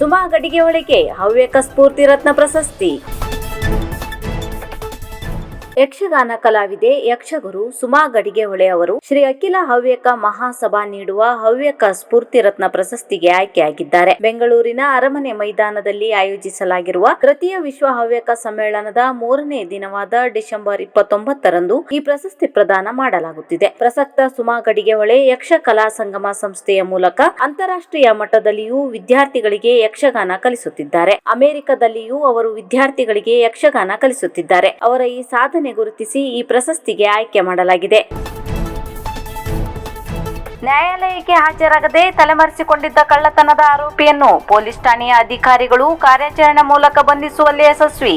ಸುಮಾ ಗಡಿಗೆ ಒಳಗೆ ಹವ್ಯಕ ಸ್ಫೂರ್ತಿ ರತ್ನ ಪ್ರಶಸ್ತಿ. ಯಕ್ಷಗಾನ ಕಲಾವಿದೆ ಯಕ್ಷಗುರು ಸುಮಾ ಗಡಿಗೆಹೊಳೆ ಅವರು ಶ್ರೀ ಅಖಿಲ ಹವ್ಯಕ ಮಹಾಸಭಾ ನೀಡುವ ಹವ್ಯಕ ಸ್ಫೂರ್ತಿ ರತ್ನ ಪ್ರಶಸ್ತಿಗೆ ಆಯ್ಕೆಯಾಗಿದ್ದಾರೆ. ಬೆಂಗಳೂರಿನ ಅರಮನೆ ಮೈದಾನದಲ್ಲಿ ಆಯೋಜಿಸಲಾಗಿರುವ ತೃತೀಯ ವಿಶ್ವ ಹವ್ಯಕ ಸಮ್ಮೇಳನದ ಮೂರನೇ ದಿನವಾದ ಡಿಸೆಂಬರ್ ಇಪ್ಪತ್ತೊಂಬತ್ತರಂದು ಈ ಪ್ರಶಸ್ತಿ ಪ್ರದಾನ ಮಾಡಲಾಗುತ್ತಿದೆ. ಪ್ರಸಕ್ತ ಸುಮಾ ಗಡಿಗೆಹೊಳೆ ಯಕ್ಷ ಕಲಾ ಸಂಗಮ ಸಂಸ್ಥೆಯ ಮೂಲಕ ಅಂತಾರಾಷ್ಟ್ರೀಯ ಮಟ್ಟದಲ್ಲಿಯೂ ವಿದ್ಯಾರ್ಥಿಗಳಿಗೆ ಯಕ್ಷಗಾನ ಕಲಿಸುತ್ತಿದ್ದಾರೆ. ಅಮೆರಿಕದಲ್ಲಿಯೂ ಅವರು ವಿದ್ಯಾರ್ಥಿಗಳಿಗೆ ಯಕ್ಷಗಾನ ಕಲಿಸುತ್ತಿದ್ದಾರೆ. ಅವರ ಈ ಸಾಧನೆ ಗುರುತಿಸಿ ಈ ಪ್ರಶಸ್ತಿಗೆ ಆಯ್ಕೆ ಮಾಡಲಾಗಿದೆ. ನ್ಯಾಯಾಲಯಕ್ಕೆ ಹಾಜರಾಗದೆ ತಲೆಮರೆಸಿಕೊಂಡಿದ್ದ ಕಳ್ಳತನದ ಆರೋಪಿಯನ್ನು ಪೊಲೀಸ್ ಠಾಣೆಯ ಅಧಿಕಾರಿಗಳು ಕಾರ್ಯಾಚರಣೆ ಮೂಲಕ ಬಂಧಿಸುವಲ್ಲಿ ಯಶಸ್ವಿ.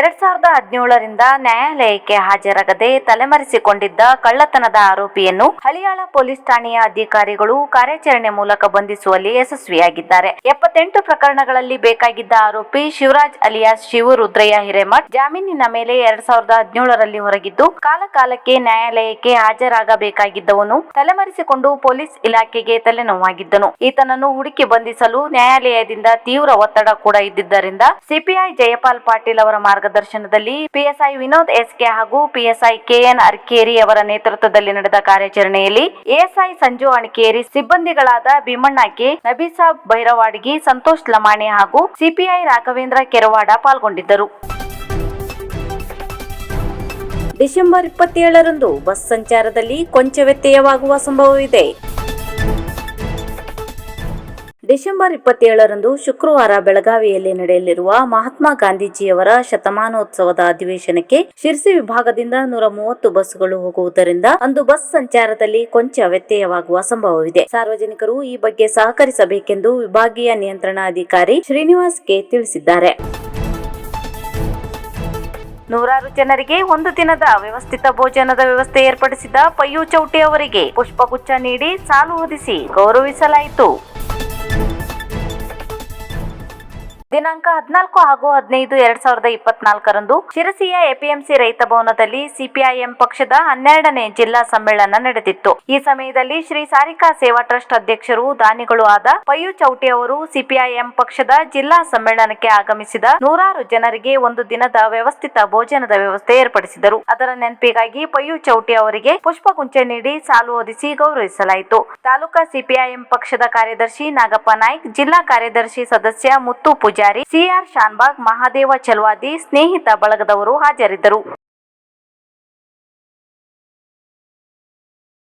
ಎರಡ್ ಸಾವಿರದ ಹದಿನೇಳರಿಂದ ನ್ಯಾಯಾಲಯಕ್ಕೆ ಹಾಜರಾಗದೆ ತಲೆಮರೆಸಿಕೊಂಡಿದ್ದ ಕಳ್ಳತನದ ಆರೋಪಿಯನ್ನು ಹಳಿಯಾಳ ಪೊಲೀಸ್ ಠಾಣೆಯ ಅಧಿಕಾರಿಗಳು ಕಾರ್ಯಾಚರಣೆ ಮೂಲಕ ಬಂಧಿಸುವಲ್ಲಿ ಯಶಸ್ವಿಯಾಗಿದ್ದಾರೆ. ಎಪ್ಪತ್ತೆಂಟು ಪ್ರಕರಣಗಳಲ್ಲಿ ಬೇಕಾಗಿದ್ದ ಆರೋಪಿ ಶಿವರಾಜ್ ಅಲಿಯಾಸ್ ಶಿವು ರುದ್ರಯ್ಯ ಹಿರೇಮಠ್ ಜಾಮೀನಿನ ಮೇಲೆ ಎರಡ್ ಸಾವಿರದ ಹದಿನೇಳರಲ್ಲಿ ಹೊರಗಿದ್ದು ಕಾಲಕಾಲಕ್ಕೆ ನ್ಯಾಯಾಲಯಕ್ಕೆ ಹಾಜರಾಗಬೇಕಾಗಿದ್ದವನು ತಲೆಮರೆಸಿಕೊಂಡು ಪೊಲೀಸ್ ಇಲಾಖೆಗೆ ತಲೆನೋವಾಗಿದ್ದನು. ಈತನನ್ನು ಹುಡುಕಿ ಬಂಧಿಸಲು ನ್ಯಾಯಾಲಯದಿಂದ ತೀವ್ರ ಒತ್ತಡ ಕೂಡ ಇದ್ದಿದ್ದರಿಂದ ಸಿಪಿಐ ಜಯಪಾಲ್ ಪಾಟೀಲ್ ಅವರ ಮಾರ್ಗದರ್ಶನದಲ್ಲಿ ಪಿಎಸ್ಐ ವಿನೋದ್ ಎಸ್ಕೆ ಹಾಗೂ ಪಿಎಸ್ಐ ಕೆಎನ್ ಅರ್ಕೇರಿ ಅವರ ನೇತೃತ್ವದಲ್ಲಿ ನಡೆದ ಕಾರ್ಯಾಚರಣೆಯಲ್ಲಿ ಎಎಸ್ಐ ಸಂಜು ಅಣಕೇರಿ, ಸಿಬ್ಬಂದಿಗಳಾದ ಭೀಮಣ್ಣ ಕೆ ನಬೀಸಾಬ್ ಭೈರವಾಡಗಿ, ಸಂತೋಷ್ ಲಮಾಣಿ ಹಾಗೂ ಸಿಪಿಐ ರಾಘವೇಂದ್ರ ಕೆರವಾಡ ಪಾಲ್ಗೊಂಡಿದ್ದರು. ಡಿಸೆಂಬರ್ ಇಪ್ಪತ್ತೇಳರಂದು ಬಸ್ ಸಂಚಾರದಲ್ಲಿ ಕೊಂಚ ವ್ಯತ್ಯಯವಾಗುವ ಸಂಭವವಿದೆ. ಡಿಸೆಂಬರ್ ಇಪ್ಪತ್ತೇಳರಂದು ಶುಕ್ರವಾರ ಬೆಳಗಾವಿಯಲ್ಲಿ ನಡೆಯಲಿರುವ ಮಹಾತ್ಮ ಗಾಂಧೀಜಿಯವರ ಶತಮಾನೋತ್ಸವದ ಅಧಿವೇಶನಕ್ಕೆ ಶಿರ್ಸಿ ವಿಭಾಗದಿಂದ ನೂರ ಮೂವತ್ತು ಬಸ್ಗಳು ಹೋಗುವುದರಿಂದ ಅಂದು ಬಸ್ ಸಂಚಾರದಲ್ಲಿ ಕೊಂಚ ವ್ಯತ್ಯಯವಾಗುವ ಸಂಭವವಿದೆ. ಸಾರ್ವಜನಿಕರು ಈ ಬಗ್ಗೆ ಸಹಕರಿಸಬೇಕೆಂದು ವಿಭಾಗೀಯ ನಿಯಂತ್ರಣಾಧಿಕಾರಿ ಶ್ರೀನಿವಾಸ್ ಕೆ ತಿಳಿಸಿದ್ದಾರೆ. ನೂರಾರು ಜನರಿಗೆ ಒಂದು ದಿನದ ವ್ಯವಸ್ಥಿತ ಭೋಜನದ ವ್ಯವಸ್ಥೆ ಏರ್ಪಡಿಸಿದ ಪಯ್ಯು ಚೌಟಿ ಅವರಿಗೆ ಪುಷ್ಪಗುಚ್ಛ ನೀಡಿ ಸಾಲು ಹೊದಿಸಿ ಗೌರವಿಸಲಾಯಿತು. ದಿನಾಂಕ ಹದಿನಾಲ್ಕು ಹಾಗೂ ಹದಿನೈದು ಎರಡ್ ಸಾವಿರದ ಇಪ್ಪತ್ನಾಲ್ಕರಂದು ಶಿರಸಿಯ ಎಪಿಎಂಸಿ ರೈತ ಭವನದಲ್ಲಿ ಸಿಪಿಐಎಂ ಪಕ್ಷದ ಹನ್ನೆರಡನೇ ಜಿಲ್ಲಾ ಸಮ್ಮೇಳನ ನಡೆದಿತ್ತು. ಈ ಸಮಯದಲ್ಲಿ ಶ್ರೀ ಸಾರಿಕಾ ಸೇವಾ ಟ್ರಸ್ಟ್ ಅಧ್ಯಕ್ಷರು, ದಾನಿಗಳು ಆದ ಪಯ್ಯು ಚೌಟಿ ಅವರು ಸಿಪಿಐಎಂ ಪಕ್ಷದ ಜಿಲ್ಲಾ ಸಮ್ಮೇಳನಕ್ಕೆ ಆಗಮಿಸಿದ ನೂರಾರು ಜನರಿಗೆ ಒಂದು ದಿನದ ವ್ಯವಸ್ಥಿತ ಭೋಜನದ ವ್ಯವಸ್ಥೆ ಏರ್ಪಡಿಸಿದರು. ಅದರ ನೆನಪಿಗಾಗಿ ಪಯ್ಯು ಚೌಟಿ ಅವರಿಗೆ ಪುಷ್ಪಗುಂಚೆ ನೀಡಿ ಸಾಲು ಹೊದಿಸಿ ಗೌರವಿಸಲಾಯಿತು. ತಾಲೂಕಾ ಸಿಪಿಐಎಂ ಪಕ್ಷದ ಕಾರ್ಯದರ್ಶಿ ನಾಗಪ್ಪ ನಾಯ್ಕ್, ಜಿಲ್ಲಾ ಕಾರ್ಯದರ್ಶಿ ಸದಸ್ಯ ಮುತ್ತು ಪೂಜಾರಿ ಸಿಆರ್ ಶಾನ್ಬಾಗ್ ಮಹಾದೇವ ಚಲ್ವಾದಿ ಸ್ನೇಹಿತ ಬಳಗದವರು ಹಾಜರಿದ್ದರು.